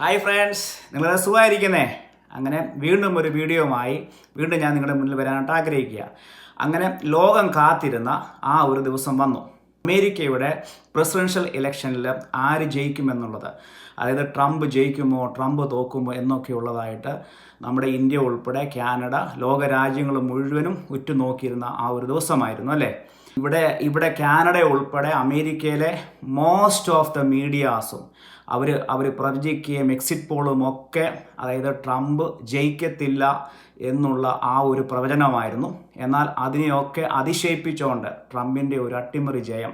Hi friends നിങ്ങൾ സുഖമായിരിക്കുന്നേ? അങ്ങനെ വീണ്ടും ഒരു വീഡിയോയുമായി വീണ്ടും ഞാൻ നിങ്ങളുടെ മുന്നിൽ വരാനായിട്ട് ആഗ്രഹിക്കുക. അങ്ങനെ ലോകം കാത്തിരുന്ന ആ ഒരു ദിവസം വന്നു. അമേരിക്കയുടെ പ്രസിഡൻഷ്യൽ ഇലക്ഷനിൽ ആര് ജയിക്കുമെന്നുള്ളത്. അതായത് ട്രംപ് ജയിക്കുമോ ട്രംപ് തോക്കുമോ എന്നൊക്കെയുള്ളതായിട്ട് നമ്മുടെ ഇന്ത്യ ഉൾപ്പെടെ കാനഡ ലോകരാജ്യങ്ങൾ മുഴുവനും ഉറ്റുനോക്കിയിരുന്ന ആ ഒരു ദിവസമായിരുന്നു അല്ലേ? ഇവിടെ ഇവിടെ കാനഡ ഉൾപ്പെടെ അമേരിക്കയിലെ മോസ്റ്റ് ഓഫ് ദ മീഡിയാസും അവർ അവർ പ്രവചിക്കുകയും എക്സിറ്റ് പോളും ഒക്കെ അതായത് ട്രംപ് ജയിക്കത്തില്ല എന്നുള്ള ആ ഒരു പ്രവചനമായിരുന്നു. എന്നാൽ അതിനെയൊക്കെ അതിശയിപ്പിച്ചുകൊണ്ട് ട്രംപിന്റെ ഒരു അട്ടിമറി ജയം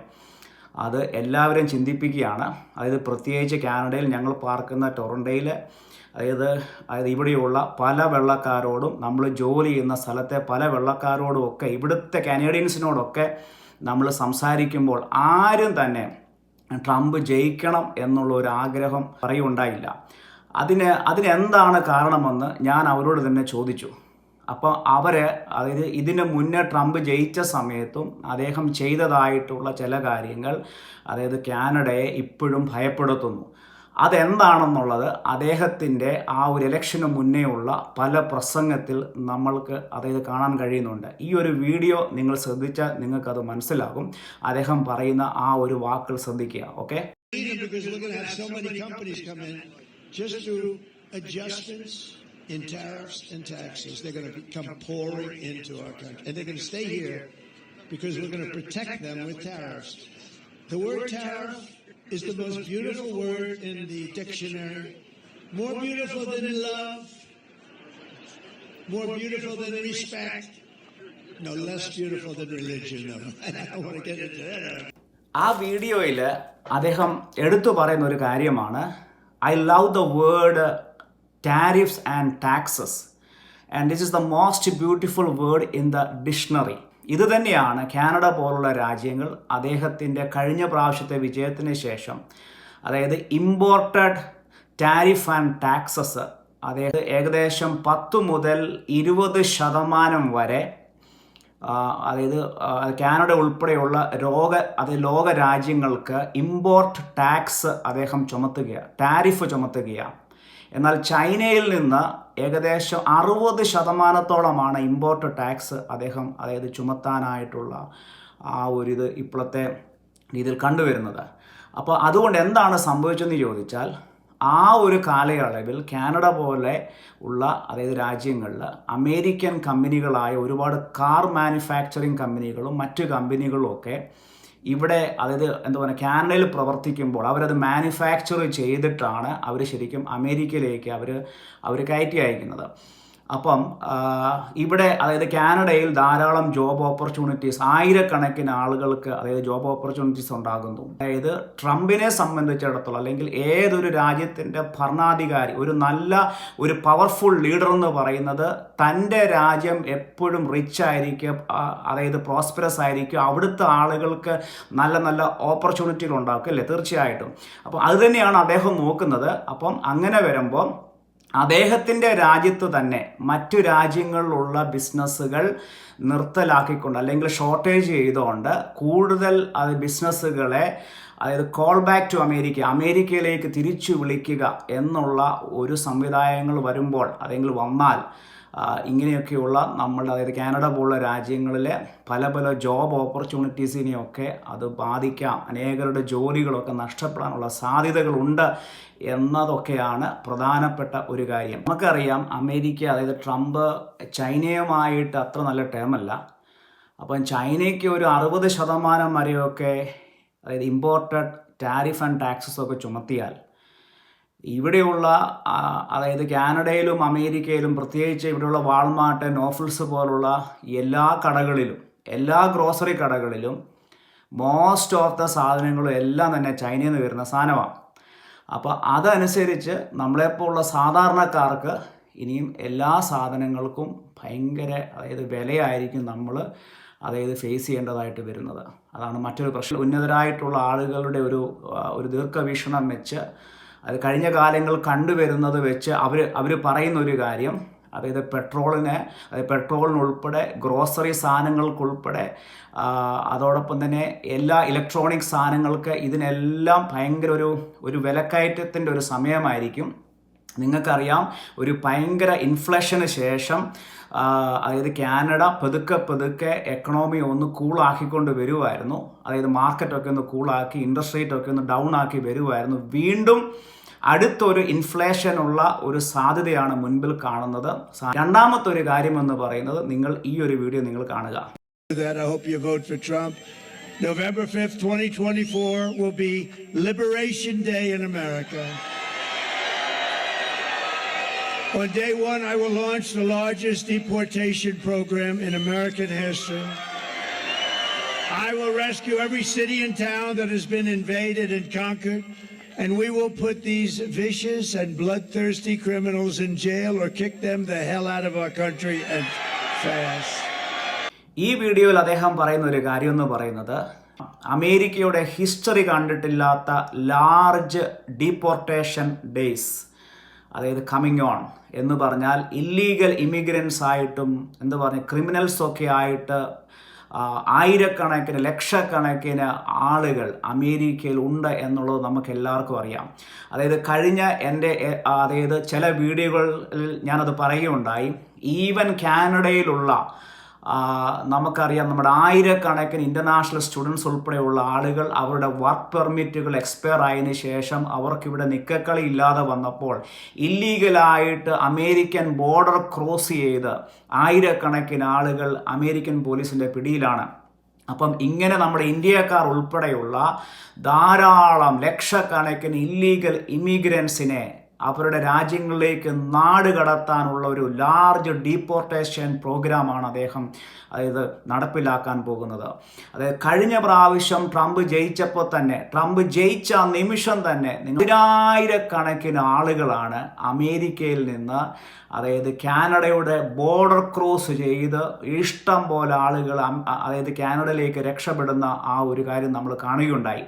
അത് എല്ലാവരും ചിന്തിപ്പിക്കുകയാണ്. അതായത് പ്രത്യേകിച്ച് കാനഡയിൽ ഞങ്ങൾ പാർക്കുന്ന ടൊറൻഡോയിൽ അതായത് അതായത് ഇവിടെയുള്ള പല വെള്ളക്കാരോടും നമ്മൾ ജോലി ചെയ്യുന്ന സ്ഥലത്തെ പല വെള്ളക്കാരോടും ഒക്കെ ഇവിടുത്തെ കനേഡിയൻസിനോടൊക്കെ നമ്മൾ സംസാരിക്കുമ്പോൾ ആരും തന്നെ ട്രംപ് ജയിക്കണം എന്നുള്ള ഒരു ആഗ്രഹം പറയുണ്ടായില്ല. അതിന് അതിനെന്താണ് കാരണമെന്ന് ഞാൻ അവരോട് തന്നെ ചോദിച്ചു. അപ്പോൾ അവർ അതായത് ഇതിന് മുന്നേ ട്രംപ് ജയിച്ച സമയത്തും അദ്ദേഹം ചെയ്തതായിട്ടുള്ള ചില കാര്യങ്ങൾ അതായത് കാനഡയെ ഇപ്പോഴും ഭയപ്പെടുത്തുന്നു. അതെന്താണെന്നുള്ളത് അദ്ദേഹത്തിന്റെ ആ ഒരു ഇലക്ഷന് മുന്നേ ഉള്ള പല പ്രസംഗത്തിൽ നമ്മൾക്ക് അതായത് കാണാൻ കഴിയുന്നുണ്ട് ഈ ഒരു വീഡിയോ നിങ്ങൾ ശ്രദ്ധിച്ചാൽ നിങ്ങൾക്കത് മനസ്സിലാകും അദ്ദേഹം പറയുന്ന ആ ഒരു വാക്കുകൾ ശ്രദ്ധിക്കുക okay in tariffs and taxes. They're going to come pouring into our country. And they're going to stay here because we're going to protect them with tariffs. The word tariff is the most beautiful word in the dictionary. More beautiful than love. More beautiful than respect. No, less beautiful than religion. I don't want to get into that. ആ വീഡിയോയിൽ അദ്ദേഹം എടുത്തു പറയുന്ന ഒരു കാര്യമാണ് I love the word tariffs and taxes and this is the most beautiful word in the dictionary ഇത് തന്നെയാണ് Canada പോലുള്ള രാജ്യങ്ങൾ അദ്ദേഹത്തിന്റെ കഴിഞ്ഞ പ്രാവശ്യത്തെ വിജയത്തിന് ശേഷം. അതായത് ഇമ്പോർട്ടഡ് ടാരിഫ് ആൻഡ് ടാക്സസ്. അതായത് ഏകദേശം പത്ത് മുതൽ ഇരുപത് ശതമാനം വരെ അതായത് കാനഡ ഉൾപ്പെടെയുള്ള രോഗ അത് ലോക രാജ്യങ്ങൾക്ക് ഇമ്പോർട്ട് ടാക്സ് അദ്ദേഹം ചുമത്തുകയാണ് ടാരിഫ് ചുമത്തുകയാണ്. എന്നാൽ ചൈനയിൽ നിന്ന് ഏകദേശം അറുപത് ശതമാനത്തോളമാണ് ഇമ്പോർട്ട് ടാക്സ് അദ്ദേഹം അതായത് ചുമത്താനായിട്ടുള്ള ആ ഒരു ഇത് ഇപ്പോഴത്തെ രീതിയിൽ കണ്ടുവരുന്നത്. അപ്പോൾ അതുകൊണ്ട് എന്താണ് സംഭവിച്ചതെന്ന് ചോദിച്ചാൽ ആ ഒരു കാലയളവിൽ കാനഡ പോലെ ഉള്ള അതായത് രാജ്യങ്ങളിൽ അമേരിക്കൻ കമ്പനികളായ ഒരുപാട് കാർ മാനുഫാക്ചറിങ് കമ്പനികളും മറ്റു കമ്പനികളും ഒക്കെ ഇവിടെ അതായത് എന്താ പറയുക കാനഡയിൽ പ്രവർത്തിക്കുമ്പോൾ അവരത് മാനുഫാക്ചർ ചെയ്തിട്ടാണ് അവർ ശരിക്കും അമേരിക്കയിലേക്ക് അവർ അവർ കയറ്റി അയക്കുന്നത്. അപ്പം ഇവിടെ അതായത് കാനഡയിൽ ധാരാളം ജോബ് ഓപ്പർച്യൂണിറ്റീസ് ആയിരക്കണക്കിന് ആളുകൾക്ക് അതായത് ജോബ് ഓപ്പർച്യൂണിറ്റീസ് ഉണ്ടാകുന്നു. അതായത് ട്രംപിനെ സംബന്ധിച്ചിടത്തോളം അല്ലെങ്കിൽ ഏതൊരു രാജ്യത്തിന്റെ ഭരണാധികാരി ഒരു നല്ല ഒരു പവർഫുൾ ലീഡർ എന്ന് പറയുന്നത് തന്റെ രാജ്യം എപ്പോഴും റിച്ച് ആയിരിക്കും അതായത് പ്രോസ്പെറസ് ആയിരിക്കും. അവിടുത്തെ ആളുകൾക്ക് നല്ല നല്ല ഓപ്പർച്യൂണിറ്റികൾ ഉണ്ടാക്കും അല്ലേ? തീർച്ചയായിട്ടും. അപ്പം അത് തന്നെയാണ് അദ്ദേഹം നോക്കുന്നത്. അപ്പം അങ്ങനെ വരുമ്പോൾ അദ്ദേഹത്തിന്റെ രാജ്യത്ത് തന്നെ മറ്റു രാജ്യങ്ങളിലുള്ള ബിസിനസ്സുകൾ നിർത്തലാക്കിക്കൊണ്ട് അല്ലെങ്കിൽ ഷോർട്ടേജ് ചെയ്തുകൊണ്ട് കൂടുതൽ അത് ബിസിനസ്സുകളെ അതായത് കോൾ ബാക്ക് ടു അമേരിക്ക അമേരിക്കയിലേക്ക് തിരിച്ചു വിളിക്കുക എന്നുള്ള ഒരു സംവിധാനങ്ങൾ വരുമ്പോൾ അല്ലെങ്കിൽ വന്നാൽ ഇങ്ങനെയൊക്കെയുള്ള നമ്മളുടെ അതായത് കാനഡ പോലുള്ള രാജ്യങ്ങളിലെ പല പല ജോബ് ഓപ്പർച്യൂണിറ്റീസിനെയൊക്കെ അത് ബാധിക്കാം. അനേകരുടെ ജോലികളൊക്കെ നഷ്ടപ്പെടാനുള്ള സാധ്യതകളുണ്ട് എന്നതൊക്കെയാണ് പ്രധാനപ്പെട്ട ഒരു കാര്യം. നമുക്കറിയാം അമേരിക്ക അതായത് ട്രംപ് ചൈനയുമായിട്ട് അത്ര നല്ല ടേമല്ല. അപ്പം ചൈനയ്ക്ക് ഒരു അറുപത് ശതമാനം വരെയൊക്കെ അതായത് ഇമ്പോർട്ടഡ് ടാരിഫ് ആൻഡ് ടാക്സസ് ഒക്കെ ചുമത്തിയാൽ ഇവിടെയുള്ള അതായത് കാനഡയിലും അമേരിക്കയിലും പ്രത്യേകിച്ച് ഇവിടെയുള്ള വാൾമാർട്ട് നോഫിൾസ് പോലുള്ള എല്ലാ കടകളിലും എല്ലാ ഗ്രോസറി കടകളിലും മോസ്റ്റ് ഓഫ് ദ സാധനങ്ങളും എല്ലാം തന്നെ ചൈനയിൽ നിന്ന് വരുന്ന സാധനമാണ്. അപ്പോൾ അതനുസരിച്ച് നമ്മളെപ്പോലുള്ള സാധാരണക്കാർക്ക് ഇനിയും എല്ലാ സാധനങ്ങൾക്കും ഭയങ്കര അതായത് വിലയായിരിക്കും നമ്മൾ അതായത് ഫേസ് ചെയ്യേണ്ടതായിട്ട് വരുന്നത്. അതാണ് മറ്റൊരു പ്രശ്നം. ഉന്നതരായിട്ടുള്ള ആളുകളുടെ ഒരു ഒരു ദീർഘവീക്ഷണം വെച്ച് അത് കഴിഞ്ഞ കാലങ്ങൾ കണ്ടുവരുന്നത് വെച്ച് അവർ അവർ പറയുന്ന ഒരു കാര്യം അതായത് പെട്രോളിന് പെട്രോളിനുൾപ്പെടെ ഗ്രോസറി സാധനങ്ങൾക്കുൾപ്പെടെ അതോടൊപ്പം തന്നെ എല്ലാ ഇലക്ട്രോണിക് സാധനങ്ങൾക്ക് ഇതിനെല്ലാം ഭയങ്കര ഒരു ഒരു വിലക്കയറ്റത്തിന്റെ ഒരു സമയമായിരിക്കും. നിങ്ങൾക്കറിയാം ഒരു ഭയങ്കര ഇൻഫ്ലേഷന് ശേഷം അതായത് കാനഡ പതുക്കെ പതുക്കെ എക്കണോമി ഒന്ന് കൂളാക്കിക്കൊണ്ട് വരുമായിരുന്നു അതായത് മാർക്കറ്റൊക്കെ ഒന്ന് കൂളാക്കി ഇൻട്രസ്റ്റ് റേറ്റ് ഒക്കെ ഒന്ന് ഡൗൺ ആക്കി വരുമായിരുന്നു വീണ്ടും അടുത്തൊരു ഇൻഫ്ലേഷനുള്ള ഒരു സാധ്യതയാണ് മുൻപിൽ കാണുന്നത് രണ്ടാമത്തെ ഒരു കാര്യം എന്ന് പറയുന്നത് നിങ്ങൾ ഈ ഒരു വീഡിയോ നിങ്ങൾ കാണുക. November 5th, 2024 will be Liberation Day in America. On day one, I will launch the largest deportation program in American history. I will rescue every city and town that has been invaded and conquered, and we will put these vicious and bloodthirsty criminals in jail or kick them the hell out of our country and fast. ഈ വീഡിയോയിൽ അദ്ദേഹം പറയുന്ന ഒരു കാര്യം എന്ന് പറയുന്നത് അമേരിക്കയുടെ history കണ്ടിട്ടില്ലാത്ത ലാർജ് ഡീപ്പോർട്ടേഷൻ ഡേയ്സ് അതായത് കമ്മിങ് ഓൺ എന്ന് പറഞ്ഞാൽ ഇല്ലീഗൽ ഇമിഗ്രൻസ് ആയിട്ടും എന്ന് പറഞ്ഞ ക്രിമിനൽസ് ഒക്കെ ആയിട്ട് ആയിരക്കണക്കിന് ലക്ഷക്കണക്കിന് ആളുകൾ അമേരിക്കയിൽ ഉണ്ട് എന്നുള്ളത് നമുക്ക് എല്ലാവർക്കും അറിയാം. അതായത് കഴിഞ്ഞ എന്റെ അതായത് ചില വീഡിയോകളിൽ ഞാനത് പറയുകയുണ്ടായി. ഈവൻ കാനഡയിലുള്ള നമുക്കറിയാം നമ്മുടെ ആയിരക്കണക്കിന് ഇന്റർനാഷണൽ സ്റ്റുഡൻസ് ഉൾപ്പെടെയുള്ള ആളുകൾ അവരുടെ വർക്ക് പെർമിറ്റുകൾ എക്സ്പയർ ആയതിനു ശേഷം അവർക്കിവിടെ നിക്കക്കളി ഇല്ലാതെ വന്നപ്പോൾ ഇല്ലീഗലായിട്ട് അമേരിക്കൻ ബോർഡർ ക്രോസ് ചെയ്ത് ആയിരക്കണക്കിന് ആളുകൾ അമേരിക്കൻ പോലീസിന്റെ പിടിയിലാണ്. അപ്പം ഇങ്ങനെ നമ്മുടെ ഇന്ത്യക്കാർ ഉൾപ്പെടെയുള്ള ധാരാളം ലക്ഷക്കണക്കിന് ഇല്ലീഗൽ ഇമിഗ്രൻസിനെ അവരുടെ രാജ്യങ്ങളിലേക്ക് നാട് കടത്താനുള്ള ഒരു ലാർജ് ഡീപ്പോർട്ടേഷൻ പ്രോഗ്രാമാണ് അദ്ദേഹം അതായത് നടപ്പിലാക്കാൻ പോകുന്നത്. അതായത് കഴിഞ്ഞ പ്രാവശ്യം ട്രംപ് ജയിച്ചപ്പോൾ തന്നെ ട്രംപ് ജയിച്ച നിമിഷം തന്നെ പതിനായിരക്കണക്കിന് ആളുകളാണ് അമേരിക്കയിൽ നിന്ന് അതായത് കാനഡയുടെ ബോർഡർ ക്രോസ് ചെയ്ത് ഇഷ്ടം പോലെ ആളുകൾ അതായത് കാനഡയിലേക്ക് രക്ഷപ്പെടുന്ന ആ ഒരു കാര്യം നമ്മൾ കാണുകയുണ്ടായി.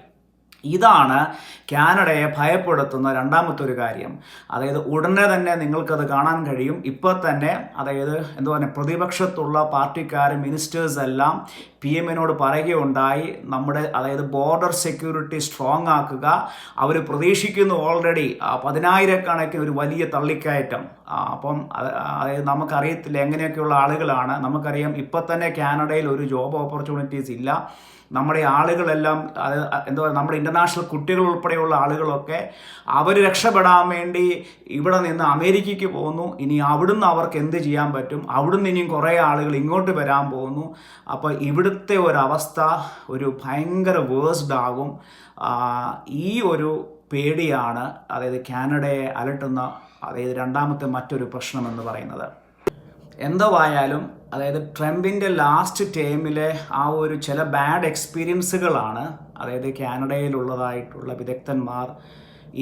ഇതാണ് കാനഡയെ ഭയപ്പെടുത്തുന്ന രണ്ടാമത്തെ ഒരു കാര്യം. അതായത് ഉടനെ തന്നെ നിങ്ങൾക്കത് കാണാൻ കഴിയും. ഇപ്പോൾ തന്നെ അതായത് എന്താ പറയുക പ്രതിപക്ഷത്തുള്ള പാർട്ടിക്കാർ മിനിസ്റ്റേഴ്സ് എല്ലാം പി എമ്മിനോട് പറയുകയുണ്ടായി നമ്മുടെ അതായത് ബോർഡർ സെക്യൂരിറ്റി സ്ട്രോങ് ആക്കുക. അവർ പ്രതീക്ഷിക്കുന്നു ഓൾറെഡി പതിനായിരക്കണക്കിന് ഒരു വലിയ തള്ളിക്കയറ്റം. അപ്പം അത് അതായത് നമുക്കറിയത്തില്ല എങ്ങനെയൊക്കെയുള്ള ആളുകളാണ്. നമുക്കറിയാം ഇപ്പം തന്നെ കാനഡയിൽ ഒരു ജോബ് ഓപ്പർച്യൂണിറ്റീസ് ഇല്ല. നമ്മുടെ ആളുകളെല്ലാം എന്താ പറയുക നമ്മുടെ ഇന്റർനാഷണൽ കുട്ടികൾ ഉൾപ്പെടെയുള്ള ആളുകളൊക്കെ അവർ രക്ഷപ്പെടാൻ വേണ്ടി ഇവിടെ നിന്ന് അമേരിക്കയ്ക്ക് പോകുന്നു. ഇനി അവിടുന്ന് അവർക്ക് എന്ത് ചെയ്യാൻ പറ്റും? അവിടുന്ന് ഇനിയും കുറേ ആളുകൾ ഇങ്ങോട്ട് വരാൻ പോകുന്നു. അപ്പോൾ ഇവിടുത്തെ ഒരവസ്ഥ ഒരു ഭയങ്കര വേഴ്സ്ഡ് ആകും. ഈ ഒരു പേടിയാണ് അതായത് കാനഡയെ അലട്ടുന്ന അതായത് രണ്ടാമത്തെ മറ്റൊരു പ്രശ്നമെന്ന് പറയുന്നത്. എന്തോവായാലും അതായത് ട്രംപിന്റെ ലാസ്റ്റ് ടേമിലെ ആ ഒരു ചില ബാഡ് എക്സ്പീരിയൻസുകളാണ് അതായത് കാനഡയിലുള്ളതായിട്ടുള്ള വിദഗ്ധന്മാർ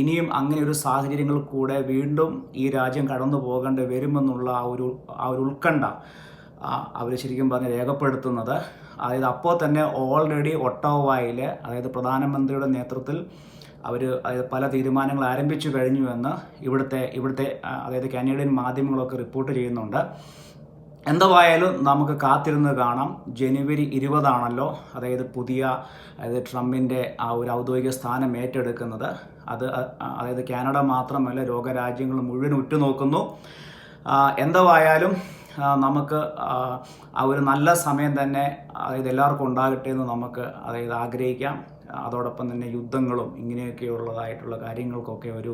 ഇനിയും അങ്ങനെ ഒരു സാഹചര്യങ്ങൾ കൂടെ വീണ്ടും ഈ രാജ്യം കടന്നു പോകേണ്ടി വരുമെന്നുള്ള ആ ഒരു ആ ഒരു ഉത്കണ്ഠ അവർ ശരിക്കും പറഞ്ഞ് രേഖപ്പെടുത്തുന്നത്. അതായത് അപ്പോൾ തന്നെ ഓൾറെഡി ഒട്ടോവായിൽ അതായത് പ്രധാനമന്ത്രിയുടെ നേതൃത്വത്തിൽ അവർ പല തീരുമാനങ്ങൾ ആരംഭിച്ചു കഴിഞ്ഞുവെന്ന് ഇവിടുത്തെ ഇവിടുത്തെ അതായത് കാനേഡിയൻ മാധ്യമങ്ങളൊക്കെ റിപ്പോർട്ട് ചെയ്യുന്നുണ്ട്. എന്തായാലും നമുക്ക് കാത്തിരുന്ന് കാണാം. ജനുവരി ഇരുപതാണല്ലോ അതായത് പുതിയ അതായത് ട്രംപിന്റെ ആ ഒരു ഔദ്യോഗിക സ്ഥാനം ഏറ്റെടുക്കുന്നത്. അത് അതായത് കാനഡ മാത്രമല്ല ലോകരാജ്യങ്ങൾ മുഴുവൻ ഉറ്റുനോക്കുന്നു. എന്തായാലും നമുക്ക് ഒരു നല്ല സമയം തന്നെ അതായത് ഉണ്ടാകട്ടെ എന്ന് നമുക്ക് അതായത് ആഗ്രഹിക്കാം. അതോടൊപ്പം തന്നെ യുദ്ധങ്ങളും ഇങ്ങനെയൊക്കെയുള്ളതായിട്ടുള്ള കാര്യങ്ങൾക്കൊക്കെ ഒരു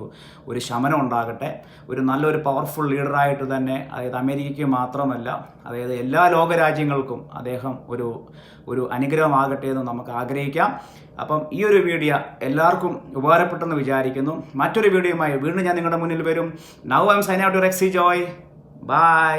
ഒരു ശമനം ഉണ്ടാകട്ടെ. ഒരു നല്ലൊരു പവർഫുൾ ലീഡറായിട്ട് തന്നെ അതായത് അമേരിക്കയ്ക്ക് മാത്രമല്ല അതായത് എല്ലാ ലോകരാജ്യങ്ങൾക്കും അദ്ദേഹം ഒരു ഒരു അനുഗ്രഹമാകട്ടെ എന്ന് നമുക്ക് ആഗ്രഹിക്കാം. അപ്പം ഈ ഒരു വീഡിയോ എല്ലാവർക്കും ഉപകാരപ്പെട്ടെന്ന് വിചാരിക്കുന്നു. മറ്റൊരു വീഡിയോയുമായി വീണ്ടും ഞാൻ നിങ്ങളുടെ മുന്നിൽ വരും. Now I I'm sign out Rexy Joy bye